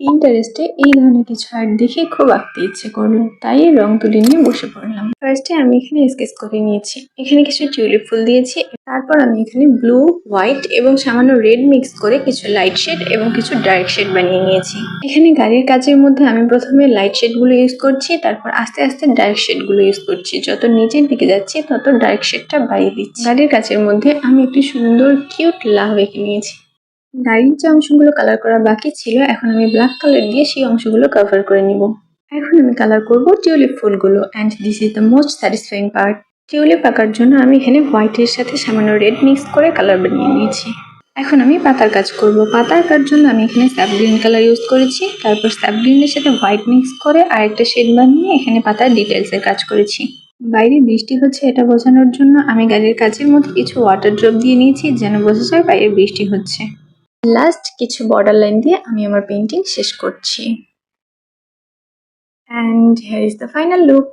ইন্টারেস্টে এই ধরনের কিছু আর্ট দেখে খুব আঁকতে ইচ্ছে করল, তাই রং তুলি নিয়ে বসে পড়লাম। ফার্স্টে আমি এখানে স্কেচ করে নিয়েছি। এখানে কিছু টিউলিপ ফুল দিয়েছি, তারপর আমি এখানে ব্লু হোয়াইট এবং সামান্য রেড মিক্স করে কিছু লাইট শেড এবং কিছু ডার্ক শেড বানিয়ে নিয়েছি। এখানে গাড়ির কাজের মধ্যে আমি প্রথমে লাইট শেডগুলো ইউজ করছি, তারপর আস্তে আস্তে ডার্ক শেডগুলো ইউজ করছি। যত নিচের দিকে যাচ্ছি, তত ডার্ক শেডটা বাড়িয়ে দিচ্ছি। গাড়ির কাজের মধ্যে আমি একটি সুন্দর কিউট লাভ এঁকে নিয়েছি। গাড়ির যে অংশগুলো কালার করা বাকি ছিল, এখন আমি ব্ল্যাক কালার দিয়ে সেই অংশগুলো কভার করে নিব। এখন আমি কালার করব টিউলিপ ফুলগুলো and this is the most satisfying part tulip আঁকার জন্য আমি এখানে হোয়াইটের সাথে সামান্য রেড মিক্স করে কালার বানিয়ে নিয়েছি। এখন আমি পাতার কাজ করব। পাতা আঁকার জন্য আমি এখানে স্যাপ গ্রিন কালার ইউজ করেছি। তারপর স্যাপ গ্রিনের সাথে হোয়াইট মিক্স করে আরেকটা শেড বানিয়ে এখানে পাতার ডিটেলসের কাজ করেছি। বাইরে বৃষ্টি হচ্ছে এটা বোঝানোর জন্য আমি গাড়ির কাজের মধ্যে কিছু ওয়াটার ড্রপ দিয়ে নিয়েছি যেন বোঝা যায় বাইরে বৃষ্টি হচ্ছে। লাস্ট কিছু বর্ডার লাইন দিয়ে আমি আমার পেন্টিং শেষ করছি। And here is the final look